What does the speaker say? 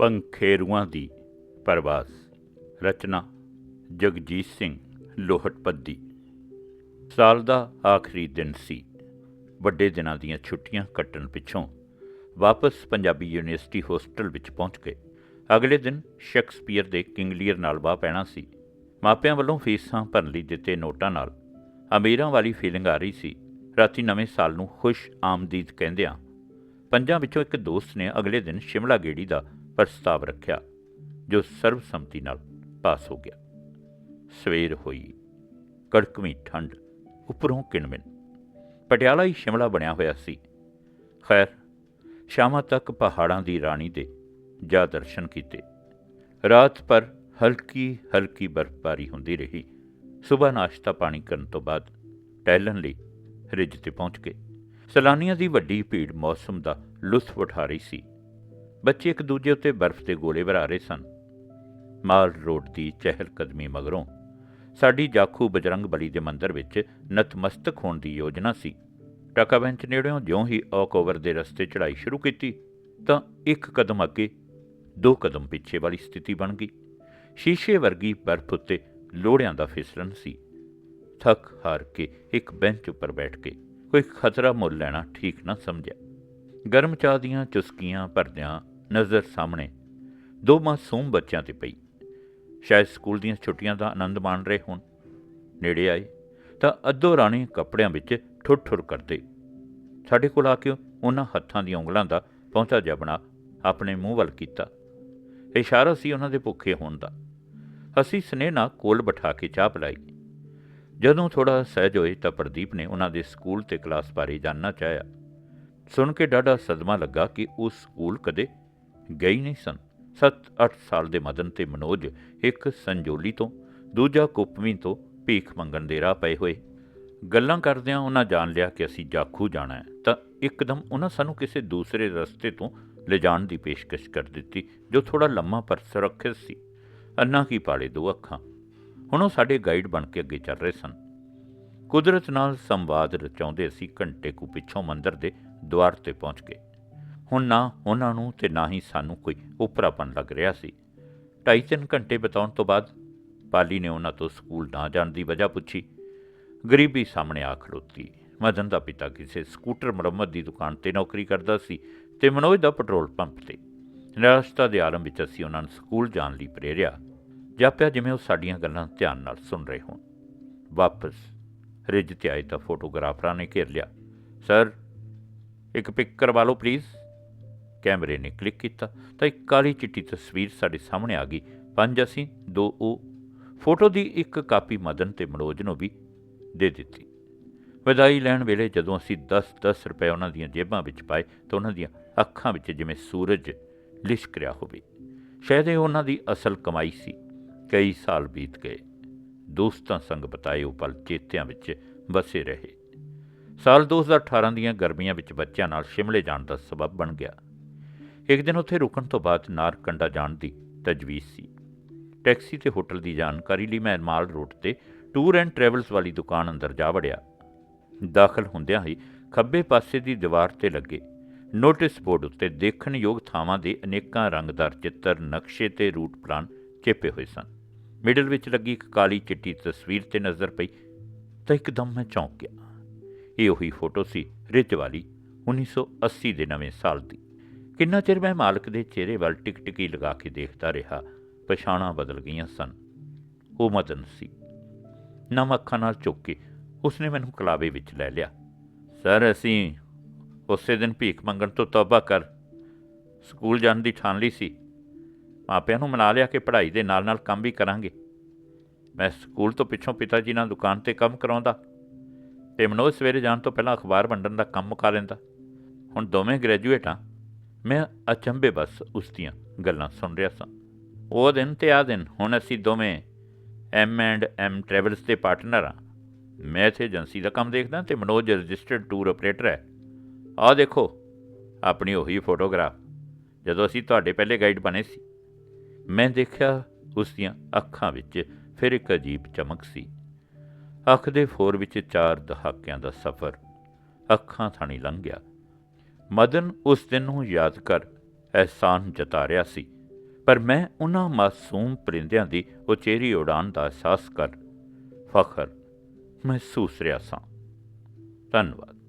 ਪੰਖੇਰੂਆਂ ਦੀ ਪਰਵਾਸ। ਰਚਨਾ, ਜਗਜੀਤ ਸਿੰਘ ਲੋਹਟਪੱਦੀ ਸਾਲ ਦਾ ਆਖਰੀ ਦਿਨ ਸੀ। ਵੱਡੇ ਦਿਨਾਂ ਦੀਆਂ ਛੁੱਟੀਆਂ ਕੱਟਣ ਪਿੱਛੋਂ ਵਾਪਸ ਪੰਜਾਬੀ ਯੂਨੀਵਰਸਿਟੀ ਹੋਸਟਲ ਵਿੱਚ ਪਹੁੰਚ ਗਏ। ਅਗਲੇ ਦਿਨ ਸ਼ੈਕਸਪੀਅਰ ਦੇ ਕਿੰਗ ਲੀਅਰ ਨਾਲ ਵਾਹ ਪੈਣਾ ਸੀ। ਮਾਪਿਆਂ ਵੱਲੋਂ ਫੀਸਾਂ ਭਰਨ ਲਈ ਦਿੱਤੇ ਨੋਟਾਂ ਨਾਲ ਅਮੀਰਾਂ ਵਾਲੀ ਫੀਲਿੰਗ ਆ ਰਹੀ ਸੀ। ਰਾਤੀ ਨਵੇਂ ਸਾਲ ਨੂੰ ਖੁਸ਼ ਆਮਦੀਦ ਕਹਿੰਦਿਆਂ ਪੰਜਾਂ ਵਿੱਚੋਂ ਇੱਕ ਦੋਸਤ ਨੇ ਅਗਲੇ ਦਿਨ ਸ਼ਿਮਲਾ ਗੇੜੀ ਦਾ ਪ੍ਰਸਤਾਵ ਰੱਖਿਆ, ਜੋ ਸਰਬਸੰਮਤੀ ਨਾਲ ਪਾਸ ਹੋ ਗਿਆ। ਸਵੇਰ ਹੋਈ, ਕੜਕਵੀਂ ਠੰਡ, ਉੱਪਰੋਂ ਕਿਣਮਿਣ ਪਟਿਆਲਾ ਹੀ ਸ਼ਿਮਲਾ ਬਣਿਆ ਹੋਇਆ ਸੀ। ਖੈਰ, ਸ਼ਾਮਾਂ ਤੱਕ ਪਹਾੜਾਂ ਦੀ ਰਾਣੀ ਦੇ ਜਾ ਦਰਸ਼ਨ ਕੀਤੇ। ਰਾਤ ਪਰ ਹਲਕੀ ਹਲਕੀ ਬਰਫ਼ਬਾਰੀ ਹੁੰਦੀ ਰਹੀ। ਸਵੇਰ ਨਾਸ਼ਤਾ ਪਾਣੀ ਕਰਨ ਤੋਂ ਬਾਅਦ ਟਹਿਲਣ ਲਈ ਰਿਜ ਤੇ ਪਹੁੰਚ ਗਏ। ਸੈਲਾਨੀਆਂ ਦੀ ਵੱਡੀ ਭੀੜ ਮੌਸਮ ਦਾ ਲੁਤਫ ਉਠਾ ਰਹੀ ਸੀ। ਬੱਚੇ ਇੱਕ ਦੂਜੇ ਉੱਤੇ ਬਰਫ਼ ਦੇ ਗੋਲੇ ਵਰਾ ਰਹੇ ਸਨ। ਮਾਲ ਰੋਡ ਦੀ ਚਹਿਲ ਕਦਮੀ ਮਗਰੋਂ ਸਾਡੀ ਜਾਖੂ ਬਜਰੰਗ ਬਲੀ ਦੇ ਮੰਦਰ ਵਿੱਚ ਨਤਮਸਤਕ ਹੋਣ ਦੀ ਯੋਜਨਾ ਸੀ। ਟਾਕਾ ਬੈਂਚ ਨੇੜਿਓਂ ਜਿਉਂ ਹੀ ਔਕਓਵਰ ਦੇ ਰਸਤੇ ਚੜ੍ਹਾਈ ਸ਼ੁਰੂ ਕੀਤੀ, ਤਾਂ ਇੱਕ ਕਦਮ ਅੱਗੇ ਦੋ ਕਦਮ ਪਿੱਛੇ ਵਾਲੀ ਸਥਿਤੀ ਬਣ ਗਈ। ਸ਼ੀਸ਼ੇ ਵਰਗੀ ਬਰਫ਼ ਉੱਤੇ ਲੋੜਿਆਂ ਦਾ ਫਿਸਲਣ ਸੀ। ਥੱਕ ਹਾਰ ਕੇ ਇੱਕ ਬੈਂਚ ਉੱਪਰ ਬੈਠ ਕੇ ਕੋਈ ਖਤਰਾ ਮੁੱਲ ਲੈਣਾ ਠੀਕ ਨਾ ਸਮਝਿਆ। ਗਰਮ ਚਾਹ ਦੀਆਂ ਚੁਸਕੀਆਂ ਭਰਦਿਆਂ ਨਜ਼ਰ ਸਾਹਮਣੇ। ਦੋ ਮਾਸੂਮ ਬੱਚਿਆਂ ਤੇ ਪਈ। ਸ਼ਾਇਦ ਸਕੂਲ ਦੀਆਂ ਛੁੱਟੀਆਂ ਦਾ ਆਨੰਦ ਮਾਣ ਰਹੇ ਹੋਣ। ਨੇੜੇ ਆਏ ਤਾਂ ਅੱਧੋ ਰਾਣੀ ਕੱਪੜਿਆਂ ਵਿੱਚ ਠੁਰ ਠੁਰ ਕਰਦੇ। ਸਾਡੇ ਕੋਲ ਆ ਕੇ ਉਹਨਾਂ ਹੱਥਾਂ ਦੀਆਂ ਉਂਗਲਾਂ ਦਾ ਪਹੁੰਚਾ ਜਿਹਾ ਆਪਣੇ ਮੂੰਹ ਵੱਲ ਕੀਤਾ। ਇਸ਼ਾਰਾ ਸੀ ਉਹਨਾਂ ਦੇ ਭੁੱਖੇ ਹੋਣ ਦਾ। ਅਸੀਂ ਸਨੇਹਾ ਕੋਲ ਬਿਠਾ ਕੇ ਚਾਹ ਪਿਲਾਈ। ਜਦੋਂ ਥੋੜਾ ਸਹਿਜ ਹੋਏ ਤਾਂ ਪ੍ਰਦੀਪ ਨੇ ਉਹਨਾਂ ਦੇ ਸਕੂਲ ਤੇ ਕਲਾਸ ਬਾਰੇ ਜਾਣਨਾ ਚਾਹਿਆ। ਸੁਣ ਕੇ ਡਾਢਾ ਸਦਮਾ ਲੱਗਾ ਕਿ ਉਸ ਸਕੂਲ ਕਦੇ ਗਈ ਨਹੀਂ ਸਨ। 7-8 ਸਾਲ ਦੇ ਮਦਨ ਤੇ ਮਨੋਜ ਇੱਕ ਸੰਜੋਲੀ ਤੋਂ ਦੂਜਾ ਕੁਪਵੀਂ ਤੋਂ ਭੀਖ ਮੰਗਣ ਦੇ ਰਾਹ ਪਏ ਹੋਏ। ਗੱਲਾਂ ਕਰਦਿਆਂ ਉਹਨਾਂ ਜਾਣ ਲਿਆ ਕਿ ਅਸੀਂ ਜਾਖੂ ਜਾਣਾ ਹੈ, ਤਾਂ ਇੱਕਦਮ ਉਹਨਾਂ ਸਾਨੂੰ ਕਿਸੇ ਦੂਸਰੇ ਰਸਤੇ ਤੋਂ ਲਿਜਾਣ ਦੀ ਪੇਸ਼ਕਸ਼ ਕਰ ਦਿੱਤੀ, ਜੋ ਥੋੜਾ ਲੰਮਾ ਪਰ ਸੁਰੱਖਿਅਤ ਸੀ। ਅੰਨਾ ਕੀ ਪਾਲੇ ਦੋ ਅੱਖਾਂ। ਹੁਣ ਉਹ ਸਾਡੇ ਗਾਈਡ ਬਣ ਕੇ ਅੱਗੇ ਚੱਲ ਰਹੇ ਸਨ। ਕੁਦਰਤ ਨਾਲ ਸੰਵਾਦ ਰਚਾਉਂਦੇ ਅਸੀਂ ਘੰਟੇ ਕੁ ਪਿੱਛੋਂ ਮੰਦਰ ਦੇ ਦੁਆਰ ਤੇ ਪਹੁੰਚ ਗਏ। ਹੁਣ ਨਾ ਉਹਨਾਂ ਨੂੰ ਤੇ ਨਾ ਹੀ ਸਾਨੂੰ ਕੋਈ ਉਪਰਾਪਨ ਲੱਗ ਰਿਹਾ ਸੀ। ਢਾਈ ਤਿੰਨ ਘੰਟੇ ਬਿਤਾਉਣ ਤੋਂ ਬਾਅਦ ਪਾਲੀ ਨੇ ਉਹਨਾਂ ਤੋਂ ਸਕੂਲ ਨਾ ਜਾਣ ਦੀ ਵਜ੍ਹਾ ਪੁੱਛੀ। ਗਰੀਬੀ ਸਾਹਮਣੇ ਆ ਖੜੋਤੀ। ਮਦਨ ਦਾ ਪਿਤਾ ਕਿਸੇ ਸਕੂਟਰ ਮੁਰੰਮਤ ਦੀ ਦੁਕਾਨ ਤੇ ਨੌਕਰੀ ਕਰਦਾ ਸੀ ਤੇ ਮਨੋਜ ਦਾ ਪੈਟਰੋਲ ਪੰਪ ਤੇ। ਨਿਰਾਸ਼ਤਾ ਦੇ ਆਰੰਭ ਵਿੱਚ ਅਸੀਂ ਉਹਨਾਂ ਨੂੰ ਸਕੂਲ ਜਾਣ ਲਈ ਪ੍ਰੇਰਿਆ। ਜਾਪਿਆ ਜਿਵੇਂ ਉਹ ਸਾਡੀਆਂ ਗੱਲਾਂ ਧਿਆਨ ਨਾਲ ਸੁਣ ਰਹੇ ਹੋਣ। ਵਾਪਸ ਰਿਜ ਤੇ ਆਏ ਤਾਂ ਫੋਟੋਗ੍ਰਾਫਰਾਂ ਨੇ ਘੇਰ ਲਿਆ। ਸਰ, ਇੱਕ ਪਿਕ ਕਰਵਾ ਲਓ ਪਲੀਜ਼ ਕੈਮਰੇ ਨੇ ਕਲਿੱਕ ਕੀਤਾ ਤਾਂ ਇੱਕ ਕਾਲੀ ਚਿੱਟੀ ਤਸਵੀਰ ਸਾਡੇ ਸਾਹਮਣੇ ਆ ਗਈ। ਪੰਜ ਅਸੀਂ, ਦੋ ਉਹ। ਫੋਟੋ ਦੀ ਇੱਕ ਕਾਪੀ ਮਦਨ ਤੇ ਮਨੋਜ ਨੂੰ ਵੀ ਦੇ ਦਿੱਤੀ। ਵਿਦਾਈ ਲੈਣ ਵੇਲੇ ਜਦੋਂ ਅਸੀਂ 10-10 ਰੁਪਏ ਉਹਨਾਂ ਦੀਆਂ ਜੇਬਾਂ ਵਿੱਚ ਪਾਏ ਤਾਂ ਉਹਨਾਂ ਦੀਆਂ ਅੱਖਾਂ ਵਿੱਚ ਜਿਵੇਂ ਸੂਰਜ ਲਿਸ਼ਕ ਰਿਹਾ ਹੋਵੇ। ਸ਼ਾਇਦ ਇਹ ਉਹਨਾਂ ਦੀ ਅਸਲ ਕਮਾਈ ਸੀ। ਕਈ ਸਾਲ ਬੀਤ ਗਏ। ਦੋਸਤਾਂ ਸੰਗ ਬਤਾਏ ਉਹ ਪਲ ਚੇਤਿਆਂ ਵਿੱਚ ਵਸੇ ਰਹੇ। ਸਾਲ 2018 ਦੀਆਂ ਗਰਮੀਆਂ ਵਿੱਚ ਬੱਚਿਆਂ ਨਾਲ ਸ਼ਿਮਲੇ ਜਾਣ ਦਾ ਸਬਬ ਬਣ ਗਿਆ। ਇੱਕ ਦਿਨ ਉੱਥੇ ਰੁਕਣ ਤੋਂ ਬਾਅਦ ਨਾਰਕੰਡਾ ਜਾਣ ਦੀ ਤਜਵੀਜ਼ ਸੀ। ਟੈਕਸੀ ਤੇ ਹੋਟਲ ਦੀ ਜਾਣਕਾਰੀ ਲਈ ਮੈਂ ਮਾਲ ਰੋਡ ਤੇ ਟੂਰ ਐਂਡ ਟਰੈਵਲਸ ਵਾਲੀ ਦੁਕਾਨ ਅੰਦਰ ਜਾ ਵੜਿਆ। ਦਾਖਲ ਹੁੰਦਿਆਂ ਹੀ ਖੱਬੇ ਪਾਸੇ ਦੀ ਦੀਵਾਰ ਤੇ ਲੱਗੇ ਨੋਟਿਸ ਬੋਰਡ ਉੱਤੇ ਦੇਖਣਯੋਗ ਥਾਵਾਂ ਦੇ ਅਨੇਕਾਂ ਰੰਗਦਾਰ ਚਿੱਤਰ, ਨਕਸ਼ੇ ਤੇ ਰੂਟ ਪਲਾਨ ਚੇਪੇ ਹੋਏ ਸਨ। ਮਿਡਲ ਵਿੱਚ ਲੱਗੀ ਇੱਕ ਕਾਲੀ ਚਿੱਟੀ ਤਸਵੀਰ ਤੇ ਨਜ਼ਰ ਪਈ ਤਾਂ ਇੱਕਦਮ ਮੈਂ ਚੌਂਕ ਗਿਆ। ਇਹ ਉਹੀ ਫੋਟੋ ਸੀ ਰਿਜ ਵਾਲੀ 1980 ਦੇ ਨਵੇਂ ਸਾਲ ਦੀ। ਕਿੰਨਾ ਚਿਰ ਮੈਂ ਮਾਲਕ ਦੇ ਚਿਹਰੇ ਵੱਲ ਟਿਕ ਟਿਕੀ ਲਗਾ ਕੇ ਦੇਖਦਾ ਰਿਹਾ, ਪਛਾਣਾਂ ਬਦਲ ਗਈਆਂ ਸਨ। ਉਹ ਮਦਨ ਸੀ। ਨਮ ਅੱਖਾਂ ਨਾਲ ਚੁੱਕ ਕੇ ਉਸਨੇ ਮੈਨੂੰ ਕਲਾਵੇ ਵਿੱਚ ਲੈ ਲਿਆ। ਸਰ, ਅਸੀਂ ਉਸੇ ਦਿਨ ਭੀਖ ਮੰਗਣ ਤੋਂ ਤੌਬਾ ਕਰ, ਸਕੂਲ ਜਾਣ ਦੀ ਠਾਣ ਲਈ ਸੀ। ਮਾਪਿਆਂ ਨੂੰ ਮਨਾ ਲਿਆ ਕਿ ਪੜ੍ਹਾਈ ਦੇ ਨਾਲ ਨਾਲ ਕੰਮ ਵੀ ਕਰਾਂਗੇ। ਮੈਂ ਸਕੂਲ ਤੋਂ ਪਿੱਛੋਂ ਪਿਤਾ ਜੀ ਨਾਲ ਦੁਕਾਨ ਤੇ ਕੰਮ ਕਰਾਉਂਦਾ ਤੇ ਮਨੋਜ ਸਵੇਰੇ ਜਾਣ ਤੋਂ ਪਹਿਲਾਂ ਅਖਬਾਰ ਵੰਡਣ ਦਾ ਕੰਮ ਮੁਕਾ ਲੈਂਦਾ। ਹੁਣ ਦੋਵੇਂ ਗ੍ਰੈਜੂਏਟ ਹਾਂ ਮੈਂ ਅਚੰਬੇ ਬਸ ਉਸ ਦੀਆਂ ਗੱਲਾਂ ਸੁਣ ਰਿਹਾ ਸਾਂ। ਉਹ ਦਿਨ ਤੇ ਆ ਦਿਨ ਹੁਣ ਅਸੀਂ ਦੋਵੇਂ ਐਮ ਐਂਡ ਐਮ ਟਰੈਵਲਸ ਦੇ ਪਾਰਟਨਰ ਹਾਂ। ਮੈਂ ਇੱਥੇ ਏਜੰਸੀ ਦਾ ਕੰਮ ਦੇਖਦਾ ਤੇ ਮਨੋਜ ਰਜਿਸਟਰਡ ਟੂਰ ਆਪਰੇਟਰ ਹੈ। ਆਹ ਦੇਖੋ, ਆਪਣੀ ਉਹੀ ਫੋਟੋਗ੍ਰਾਫ ਜਦੋਂ ਅਸੀਂ ਤੁਹਾਡੇ ਪਹਿਲੇ ਗਾਈਡ ਬਣੇ ਸੀ। ਮੈਂ ਦੇਖਿਆ ਉਸ ਦੀਆਂ ਅੱਖਾਂ ਵਿੱਚ ਫਿਰ ਇੱਕ ਅਜੀਬ ਚਮਕ ਸੀ। ਅੱਖ ਦੇ ਫੋਰ ਵਿੱਚ ਚਾਰ ਦਹਾਕਿਆਂ ਦਾ ਸਫ਼ਰ। ਅੱਖਾਂ ਥਾਣੀ ਲੰਘ ਗਿਆ। ਮਦਨ ਉਸ ਦਿਨ ਨੂੰ ਯਾਦ ਕਰ, ਅਹਿਸਾਨ ਜਤਾ ਰਿਹਾ ਸੀ। ਪਰ ਮੈਂ ਉਹਨਾਂ ਮਾਸੂਮ ਪਰਿੰਦਿਆਂ ਦੀ ਉਚੇਰੀ ਉਡਾਨ ਦਾ ਅਹਿਸਾਸ ਕਰ ਫਖਰ ਮਹਿਸੂਸ ਰਿਹਾ ਸਾਂ। ਧੰਨਵਾਦ।